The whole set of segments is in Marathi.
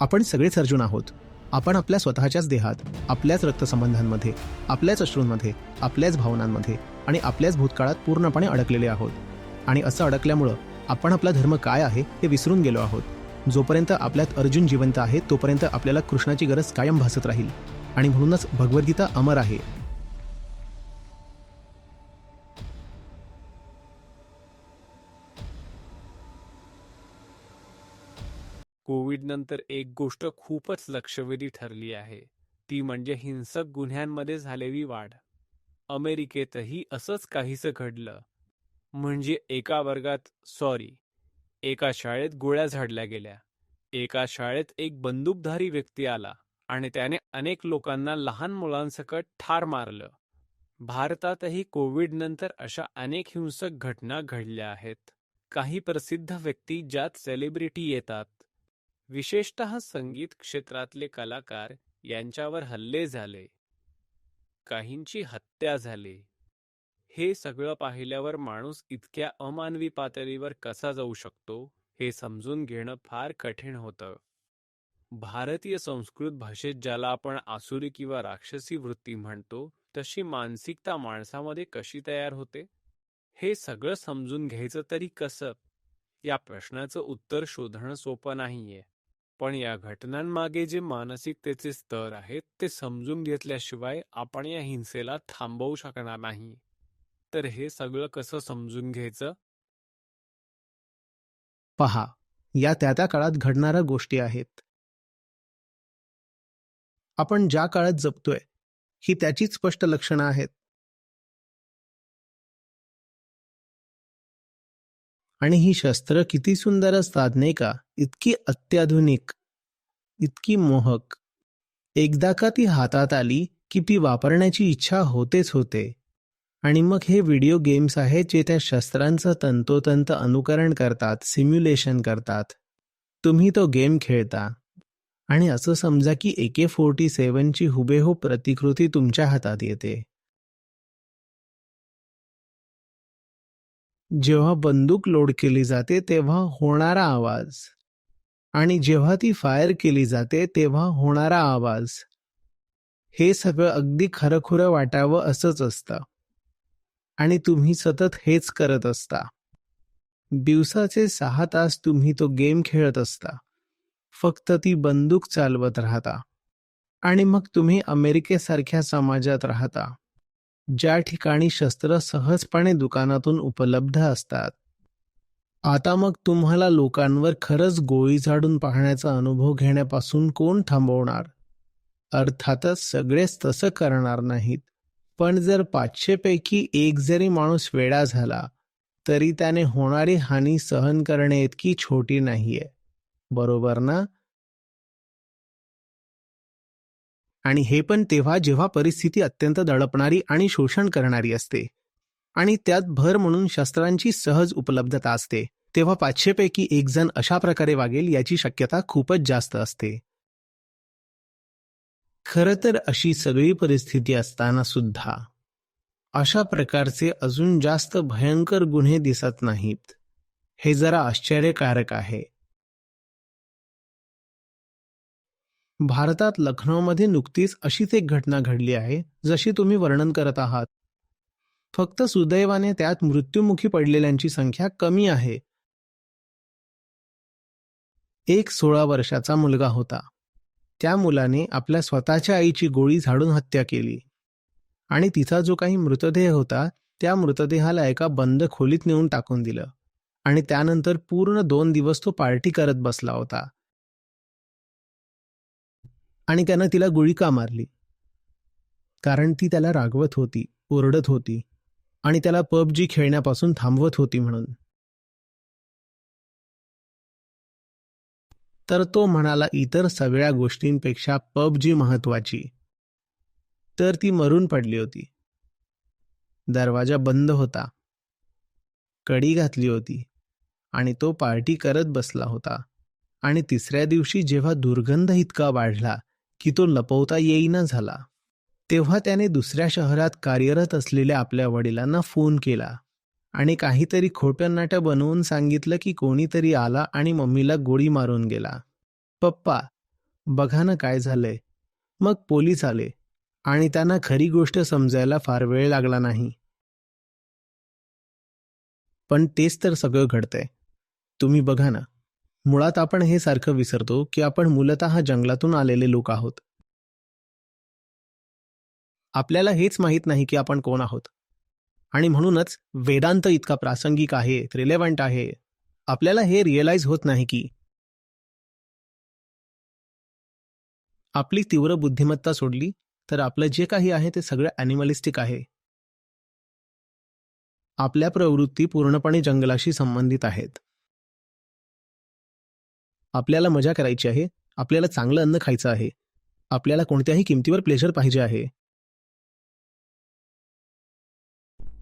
आपण सगळेच अर्जुन आहोत. आपण आपल्या स्वतःच्याच देहात आपल्याच रक्तसंबंधांमध्ये आपल्याच अश्रूंमध्ये आपल्याच भावनांमध्ये आणि आपल्याच भूतकाळात पूर्णपणे अडकलेले आहोत. आणि असं अडकल्यामुळं आपण आपला धर्म काय आहे हे विसरून गेलो आहोत. जोपर्यंत आपल्यात अर्जुन जिवंत आहे तोपर्यंत आपल्याला कृष्णाची गरज कायम भासत राहील. आणि म्हणूनच भगवद्गीता अमर आहे. कोविडनंतर एक गोष्ट खूपच लक्षवेधी ठरली आहे. ती म्हणजे हिंसक गुन्ह्यांमध्ये झालेली वाढ. अमेरिकेतही असंच काहीसं घडलं. म्हणजे एका वर्गात सॉरी एका शाळेत गोळ्या झाडल्या गेल्या. एका शाळेत एक बंदूकधारी व्यक्ती आला आणि त्याने अनेक लोकांना लहान मुलांसकट ठार मारलं. भारतातही कोविडनंतर अशा अनेक हिंसक घटना घडल्या आहेत. काही प्रसिद्ध व्यक्ती ज्यात सेलिब्रिटी येतात. विशेषतः संगीत क्षेत्रातले कलाकार यांच्यावर हल्ले झाले. काहींची हत्या झाली. हे सगळं पाहिल्यावर माणूस इतक्या अमानवी पातळीवर कसा जाऊ शकतो हे समजून घेणं फार कठीण होतं. भारतीय संस्कृत भाषेत ज्याला आपण आसुरी किंवा राक्षसी वृत्ती म्हणतो तशी मानसिकता माणसामध्ये कशी तयार होते? हे सगळं समजून घ्यायचं तरी कसं? या प्रश्नाचं उत्तर शोधणं सोपं नाहीये. पण या घटनांमागे जे मानसिकतेचे स्तर आहेत ते समजून घेतल्याशिवाय आपण या हिंसेला थांबवू शकणार नाही. तर हे सगळं कसं समजून घ्यायचं? पहा या त्या त्या काळात घडणाऱ्या गोष्टी आहेत. आपण ज्या काळात जपतोय ही त्याचीच स्पष्ट लक्षणं आहेत. आणि ही शस्त्र किती सुंदर असतात नाही का? इतकी अत्याधुनिक इतकी मोहक. एकदा का ती हातात आली की ती वापरण्याची इच्छा होतेच होते. आणि मग हे व्हिडिओ गेम्स आहेत जे त्या शस्त्रांचं तंतोतंत अनुकरण करतात सिम्युलेशन करतात. तुम्ही तो गेम खेळता. आणि असं समजा की ए के फोर्टी सेवनची हुबेहूब प्रतिकृती तुमच्या हातात येते. जेव्हा बंदूक लोड केली जाते तेव्हा होणारा आवाज. आणि जेव्हा ती फायर केली जाते तेव्हा होणारा आवाज. हे सगळं अगदी खरंखुरं वाटावं असंच असतं. आणि तुम्ही सतत हेच करत असता. दिवसाचे सहा तास तुम्ही तो गेम खेळत असता. फक्त ती बंदूक चालवत राहता. आणि मग तुम्ही अमेरिकेसारख्या समाजात राहता. ज्या ठिकाणी शस्त्र सहजपणे दुकानातून उपलब्ध असतात. आता मग तुम्हाला लोकांवर खरंच गोळी झाडून पाहण्याचा अनुभव घेण्यापासून कोण थांबवणार? अर्थातच सगळेच तसं करणार नाहीत. पण जर पाचशेपैकी एक जरी माणूस वेडा झाला तरी त्याने होणारी हानी सहन करणे इतकी छोटी नाहीये. बरोबर ना? आणि हे पण तेव्हा जेव्हा परिस्थिती अत्यंत दडपणारी आणि शोषण करणारी असते. आणि त्यात भर म्हणून शस्त्रांची सहज उपलब्धता असते. तेव्हा पाचशेपैकी एक जण अशा प्रकारे वागेल याची शक्यता खूपच जास्त असते. खरं तर अशी सगळी परिस्थिती असताना सुद्धा अशा प्रकारचे अजून जास्त भयंकर गुन्हे दिसत नाहीत. हे जरा आश्चर्यकारक आहे. भारतात लखनौमध्ये नुकतीच अशीच एक घटना घडली आहे जशी तुम्ही वर्णन करत आहात. फक्त सुदैवाने त्यात मृत्युमुखी पडलेल्यांची संख्या कमी आहे. एक सोळा वर्षाचा मुलगा होता. त्या मुलाने आपल्या स्वतःच्या आईची गोळी झाडून हत्या केली. आणि तिचा जो काही मृतदेह होता त्या मृतदेहाला एका बंद खोलीत नेऊन टाकून दिलं. आणि त्यानंतर पूर्ण दोन दिवस तो पार्टी करत बसला होता. आणि त्यानं तिला गुळी का मारली. कारण ती त्याला रागवत होती ओरडत होती आणि त्याला पबजी खेळण्यापासून थांबवत होती म्हणून. तर तो म्हणाला इतर सगळ्या गोष्टींपेक्षा पबजी महत्वाची तर ती मरून पडली होती. दरवाजा बंद होता. कडी घातली होती आणि तो पार्टी करत बसला होता आणि तिसऱ्या दिवशी जेव्हा दुर्गंध इतका वाढला की तो लपवता येईना झाला. तेव्हा त्याने दुसऱ्या शहरात कार्यरत असलेल्या आपल्या वडिलांना फोन केला आणि काहीतरी खोटं बनवून सांगितलं की कोणीतरी आला आणि मम्मीला गोळी मारून गेला. पप्पा बघा ना काय झालंय. मग पोलीस आले आणि त्यांना खरी गोष्ट समजायला फार वेळ लागला नाही. पण तेच तर सगळं घडतंय. तुम्ही बघा ना. मुळात आपण हे सारखं विसरतो की आपण मूलतः जंगलातून आलेले लोक आहोत. आपल्याला हेच माहीत नाही की आपण कोण आहोत. आणि म्हणूनच वेदांत इतका प्रासंगिक आहे रिलेव्हंट आहे. आपल्याला हे रिअलाइज होत नाही की आपली तीव्र बुद्धिमत्ता सोडली तर आपलं जे काही आहे ते सगळं ॲनिमलिस्टिक आहे. आपल्या प्रवृत्ती पूर्णपणे जंगलाशी संबंधित आहेत. आपल्याला मजा करायची आहे आपल्याला चांगलं अन्न खायचं आहे आपल्याला कोणत्याही किमतीवर प्लेजर पाहिजे आहे.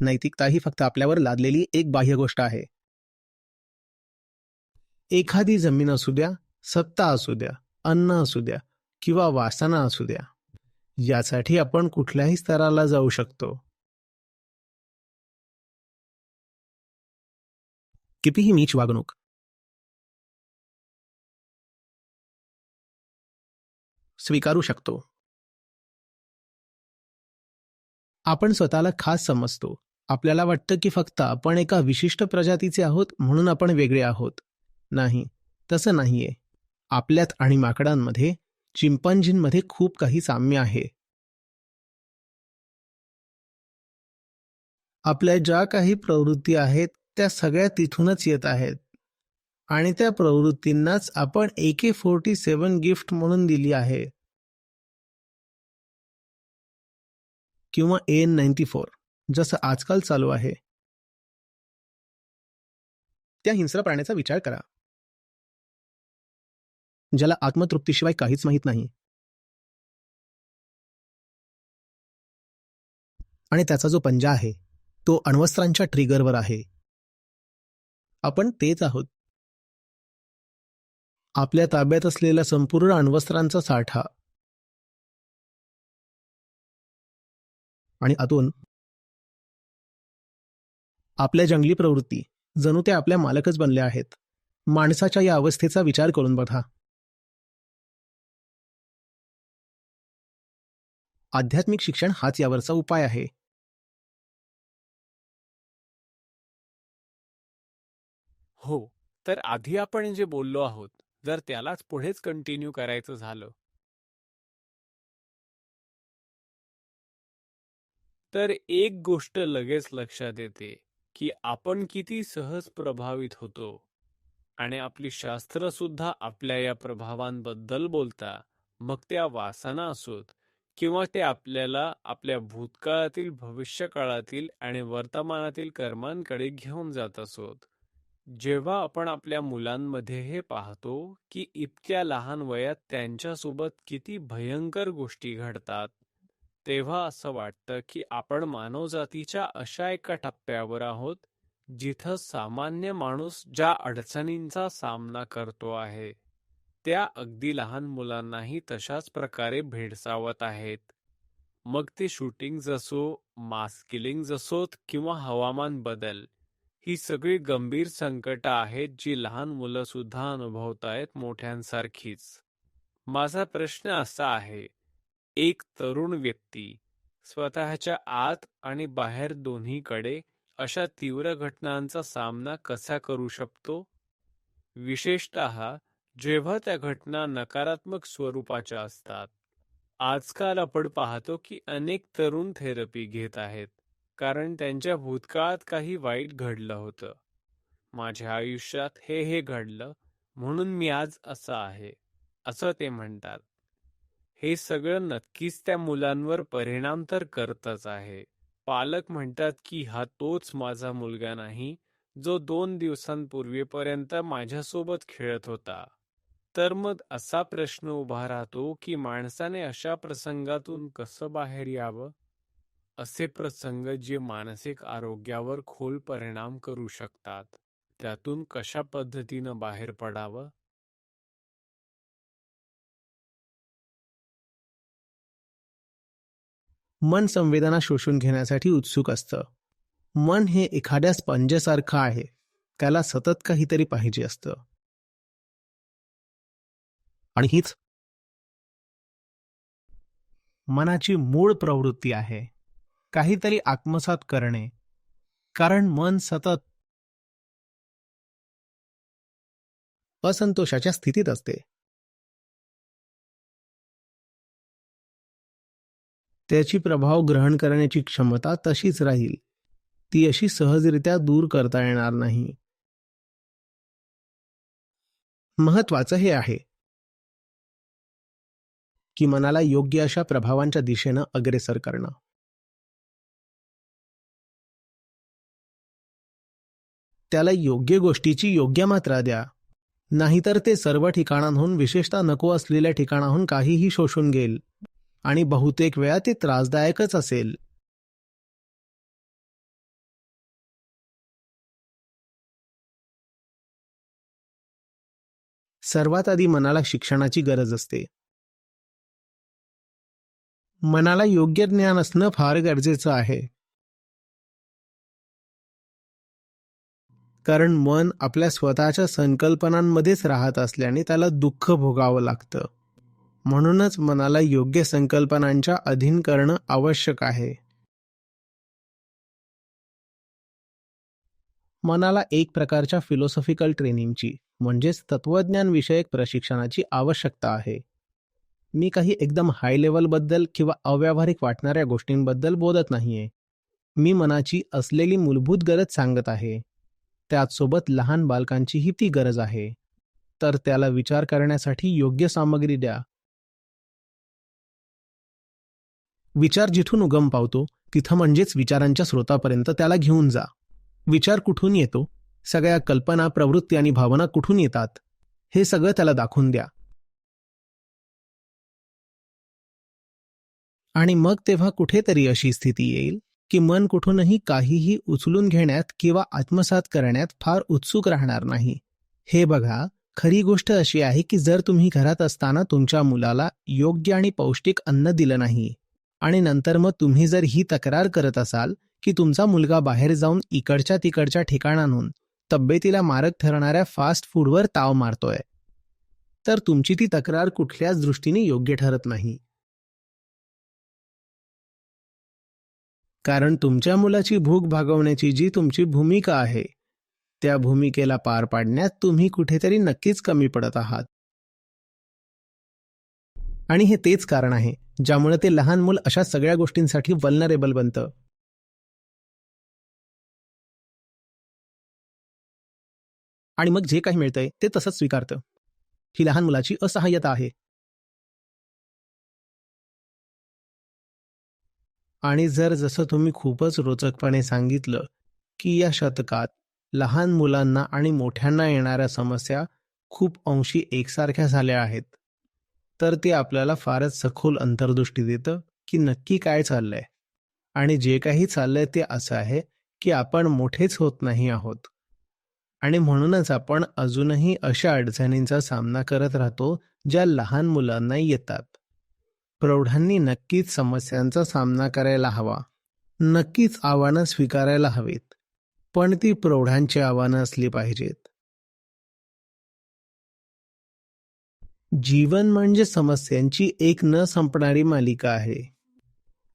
नैतिकता ही फक्त आपल्यावर लादलेली एक बाह्य गोष्ट आहे. एखादी जमीन असू द्या सत्ता असू द्या अन्न असू द्या किंवा वासना असू द्या यासाठी आपण कुठल्याही स्तराला जाऊ शकतो. कितीही मीच वागणूक स्वीकारू शकतो. आपण स्वतःला खास समजतो. आपल्याला वाटतं की फक्त आपण एका विशिष्ट प्रजातीचे आहोत म्हणून आपण वेगळे आहोत. नाही तसं नाहीये. आपल्यात आणि माकडांमध्ये चिंपांजींमध्ये खूप काही साम्य आहे. आपल्या ज्या काही प्रवृत्ती आहेत त्या सगळ्या तिथूनच येत आहेत. आणि त्या प्रवृत्तींनाच आपण ए के फोर्टी सेवन गिफ्ट म्हणून दिली आहे. किंवा एन नाईन्टी फोर जसं आजकाल चालू आहे. त्या हिंस्र प्राण्याचा विचार करा. ज्याला आत्मतृप्तीशिवाय काहीच माहीत नाही. आणि त्याचा जो पंजा आहे तो अण्वस्त्रांच्या ट्रिगरवर आहे. आपण तेच आहोत. आपल्या ताब्यात असलेला संपूर्ण अण्वस्त्रांचा साठा आणि आतून आपल्या जंगली प्रवृत्ती जणू त्या आपल्या मालकच बनल्या आहेत. माणसाच्या या अवस्थेचा विचार करून बघा. आध्यात्मिक शिक्षण हाच यावरचा उपाय आहे. हो तर आधी आपण जे बोललो आहोत जर त्यालाच पुढेच कंटिन्यू करायचं झालं तर एक गोष्ट लगेच लक्षात येते की आपण किती सहज प्रभावित होतो. आणि आपली शास्त्र सुद्धा आपल्या या प्रभावांबद्दल बोलता. मग त्या वासना असोत किंवा ते आपल्याला आपल्या भूतकाळातील भविष्यकाळातील आणि वर्तमानातील कर्मांकडे घेऊन जात असोत. जेव्हा आपण आपल्या मुलांमध्ये हे पाहतो की इतक्या लहान वयात त्यांच्यासोबत किती भयंकर गोष्टी घडतात. तेव्हा असं वाटतं की आपण मानवजातीच्या अशा एका टप्प्यावर आहोत जिथं सामान्य माणूस ज्या अडचणींचा सामना करतो आहे त्या अगदी लहान मुलांनाही तशाच प्रकारे भेडसावत आहेत. मग ते शूटिंग्ज असो मास किलिंग्ज असोत किंवा हवामान बदल ही सगळी गंभीर संकट आहेत जी लहान मुलं सुद्धा अनुभवतायत मोठ्यांसारखीच. माझा प्रश्न असा आहे एक तरुण व्यक्ती स्वतःच्या आत आणि बाहेर दोन्हीकडे अशा तीव्र घटनांचा सामना कसा करू शकतो? विशेषत जेव्हा त्या घटना नकारात्मक स्वरूपाच्या असतात. आजकाल आपण पाहतो की अनेक तरुण थेरपी घेत आहेत कारण त्यांच्या भूतकाळात काही वाईट घडलं होतं. माझ्या आयुष्यात हे हे घडलं म्हणून मी आज असं आहे असं ते म्हणतात. हे सगळं नक्कीच त्या मुलांवर परिणाम तर करतच आहे. पालक म्हणतात की हा तोच माझा मुलगा नाही जो दोन दिवसांपूर्वीपर्यंत माझ्यासोबत खेळत होता. तर मग असा प्रश्न उभा राहतो की माणसाने अशा प्रसंगातून कसं बाहेर यावं? असे प्रसंग जे मानसिक आरोग्यावर खोल परिणाम करू शकतात त्यातून कशा पद्धतीनं बाहेर पडावं? मन संवेदना शोषून घेण्यासाठी उत्सुक असतं. मन हे एखाद्या स्पंजसारखं आहे. त्याला सतत काहीतरी पाहिजे असतं. आणि हीच मनाची मूळ प्रवृत्ती आहे. काहीतरी आत्मसात करणे. कारण मन सतत असंतोषाच्या स्थितीत असते. त्याची प्रभाव ग्रहण करण्याची क्षमता तशीच राहील. ती अशी सहजरित्या दूर करता येणार नाही. महत्वाचं हे आहे की मनाला योग्य अशा प्रभावांच्या दिशेनं अग्रेसर करणं. त्याला योग्य गोष्टीची योग्य मात्रा द्या. नाहीतर ते सर्व ठिकाणांहून विशेषतः नको असलेल्या ठिकाणाहून काहीही शोषून घेईल. आणि बहुतेक वेळा ते त्रासदायकच असेल. सर्वात आधी मनाला शिक्षणाची गरज असते. मनाला योग्य ज्ञान असणं फार गरजेचं आहे. कारण मन आपल्या स्वतःच्या संकल्पनांमध्येच राहत असल्याने त्याला दुःख भोगावं लागतं. म्हणूनच मनाला योग्य संकल्पनांच्या अधीन करणं आवश्यक आहे. मनाला एक प्रकारच्या फिलॉसॉफिकल ट्रेनिंगची म्हणजेच तत्त्वज्ञानविषयक प्रशिक्षणाची आवश्यकता आहे. मी काही एकदम हाय लेवलबद्दल किंवा अव्यावहारिक वाटणाऱ्या गोष्टींबद्दल बोलत नाहीये. मी मनाची असलेली मूलभूत गरज सांगत आहे. त्याचसोबत लहान बालकांचीही ती गरज आहे. तर त्याला विचार करण्यासाठी योग्य सामग्री द्या. विचार जिथून उगम पावतो तिथं म्हणजेच विचारांच्या स्रोतापर्यंत त्याला घेऊन जा. विचार कुठून येतो? सगळ्या कल्पना प्रवृत्ती आणि भावना कुठून येतात? हे सगळं त्याला दाखवून द्या. आणि मग तेव्हा कुठेतरी अशी स्थिती येईल की मन कुठूनही काहीही उचलून घेण्यात किंवा आत्मसात करण्यात फार उत्सुक राहणार नाही. हे बघा खरी गोष्ट अशी आहे की जर तुम्ही घरात असताना तुमच्या मुलाला योग्य आणि पौष्टिक अन्न दिलं नाही आणि नंतर मग तुम्ही जर ही तक्रार करत असाल की तुमचा मुलगा बाहेर जाऊन इकडच्या तिकडच्या ठिकाणांहून तब्येतीला मारक ठरणाऱ्या फास्ट फूडवर ताव मारतोय तर तुमची ती तक्रार कुठल्याच दृष्टीने योग्य ठरत नाही. कारण तुमच्या मुलाची भूक भागवण्याची जी तुमची भूमिका आहे त्या भूमिकेला पार पाडण्यात तुम्ही कुठेतरी नक्कीच कमी पडत आहात. आणि हे तेच कारण आहे ज्यामुळे ते लहान मूल अशा सगळ्या गोष्टींसाठी वल्नरेबल बनतं. आणि मग जे काही मिळतंय ते तसंच स्वीकारतं. ही लहान मुलाची असहाय्यता आहे. आणि जर जसं तुम्ही खूपच रोचकपणे सांगितलं की या शतकात लहान मुलांना आणि मोठ्यांना येणाऱ्या समस्या खूप अंशी एकसारख्या झाल्या आहेत. तर ते आपल्याला फारच सखोल अंतर्दृष्टी देतं की नक्की काय चाललंय. आणि जे काही चाललंय ते असं आहे की आपण मोठेच होत नाही आहोत. आणि म्हणूनच आपण अजूनही अशा अडचणींचा सामना करत राहतो ज्या लहान मुलांना येतात. प्रौढांनी नक्कीच समस्यांचा सामना करायला हवा. नक्कीच आव्हानं स्वीकारायला हवीत. पण ती प्रौढांची आव्हानं असली पाहिजेत. जीवन म्हणजे समस्यांची एक न संपणारी मालिका आहे.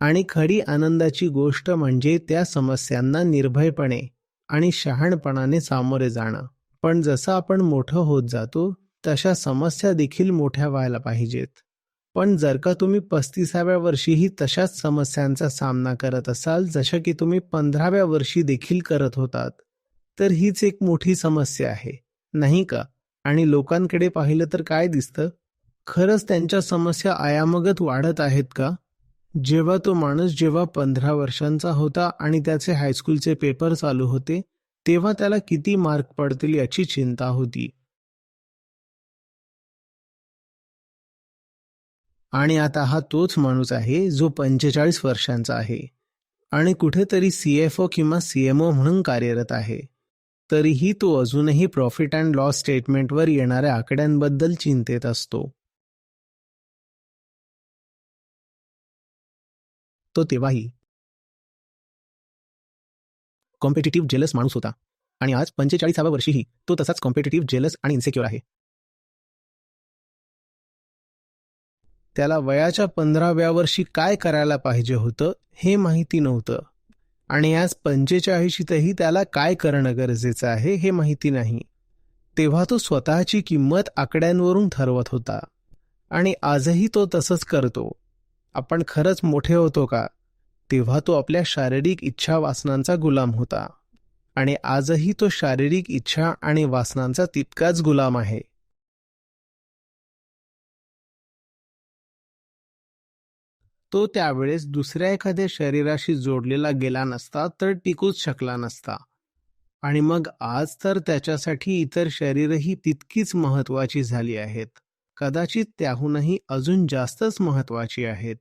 आणि खरी आनंदाची गोष्ट म्हणजे त्या समस्यांना निर्भयपणे आणि शहाणपणाने सामोरे जाणं. पण जसं आपण मोठं होत जातो तशा समस्या देखील मोठ्या व्हायला पाहिजेत. पण जर का तुम्ही पस्तीसाव्या वर्षीही तशाच समस्यांचा सामना करत असाल जशा की तुम्ही पंधराव्या वर्षी देखील करत होतात तर हीच एक मोठी समस्या आहे. नाही का? आणि लोकांकडे पाहिलं तर काय दिसतं? खरंच त्यांच्या समस्या आयामगत वाढत आहेत का? जेव्हा तो माणूस जेव्हा पंधरा वर्षांचा होता आणि त्याचे हायस्कूलचे पेपर चालू होते तेव्हा त्याला किती मार्क पडतील याची चिंता होती. आणि आता हा तोच माणूस आहे जो पंचेचाळीस वर्षांचा आहे आणि कुठेतरी सी एफ ओ किंवा सी एम ओ म्हणून कार्यरत आहे. तरीही तो अजूनही प्रॉफिट अँड लॉस स्टेटमेंटवर येणाऱ्या आकड्यांबद्दल चिंतेत असतो. तो तेव्हाही कॉम्पिटेटिव्ह जेलस माणूस होता आणि आज पंचेचाळीसाव्या वर्षीही तो तसाच कॉम्पिटेटिव्ह जेलस आणि इन्सेक्युअर आहे. त्याला वयाच्या पंधराव्या वर्षी काय करायला पाहिजे होतं हे माहिती नव्हतं. आणि आज पंचेचाळीशीतही त्याला काय करणं गरजेचं आहे हे माहिती नाही. तेव्हा तो स्वतःची किंमत आकड्यांवरून ठरवत होता. आणि आजही तो तसंच करतो. आपण खरंच मोठे होतो का? तेव्हा तो आपल्या शारीरिक इच्छा वासनांचा गुलाम होता. आणि आजही तो शारीरिक इच्छा आणि वासनांचा तितकाच गुलाम आहे. तो त्यावेळेस दुसऱ्या एखाद्या शरीराशी जोडलेला गेला नसता तर टिकूच शकला नसता. आणि मग आज तर त्याच्यासाठी इतर शरीरही तितकीच महत्वाची झाली आहेत. कदाचित त्याहूनही अजून जास्तच महत्वाची आहेत.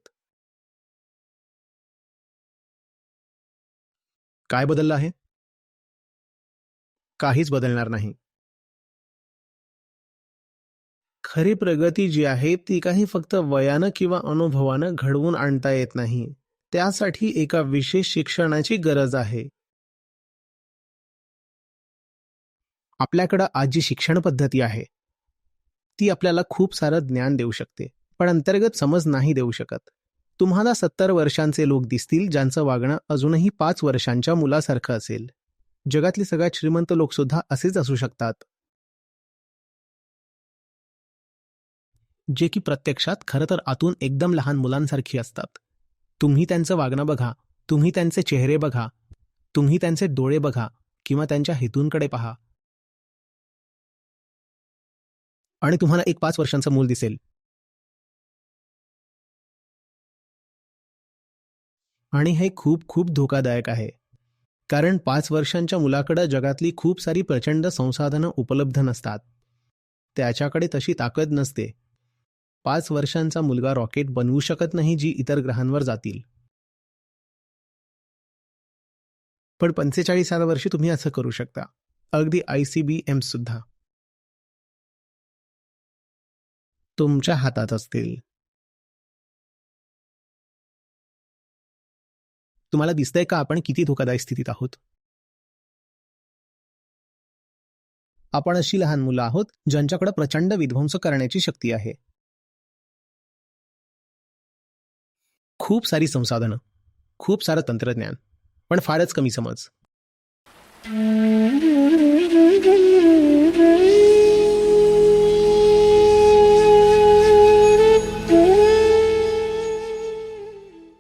काय बदललं आहे? काहीच बदलणार नाही. खरी प्रगती जी आहे ती काही फक्त वयानं किंवा अनुभवानं घडवून आणता येत नाही. त्यासाठी एका विशेष शिक्षणाची गरज आहे. आपल्याकडं आज जी शिक्षण पद्धती आहे. ती आपल्याला खूप सारं ज्ञान देऊ शकते पण अंतर्गत समज नाही देऊ शकत. तुम्हाला सत्तर वर्षांचे लोक दिसतील ज्यांचं वागणं अजूनही पाच वर्षांच्या मुलासारखं असेल. जगातले सगळ्यात श्रीमंत लोकसुद्धा असेच असू शकतात. जे की प्रत्यक्षात खरं तर आतून एकदम लहान मुलांसारखी असतात. तुम्ही त्यांचं वागणं बघा तुम्ही त्यांचे चेहरे बघा तुम्ही त्यांचे डोळे बघा किंवा त्यांच्या हेतूंकडे पहा. आणि तुम्हाला एक पाच वर्षांचं मूल दिसेल. आणि हे खूप खूप धोकादायक आहे. कारण पाच वर्षांच्या मुलाकडं जगातली खूप सारी प्रचंड संसाधनं उपलब्ध नसतात. त्याच्याकडे तशी ताकद नसते. पाच वर्षांचा मुलगा रॉकेट बनवू शकत नाही जी इतर ग्रहांवर जातील. पण पंचेचाळीसाव्या वर्षी तुम्ही असं करू शकता. अगदी आय सी बी एम सुद्धा. तुमच्या हातात असतील. तुम्हाला दिसतंय का आपण किती धोकादायक स्थितीत आहोत? आपण अशी लहान मुलं आहोत ज्यांच्याकडे प्रचंड विध्वंस करण्याची शक्ती आहे. खूप सारी संसाधनं खूप सारं तंत्रज्ञान पण फारच कमी समज.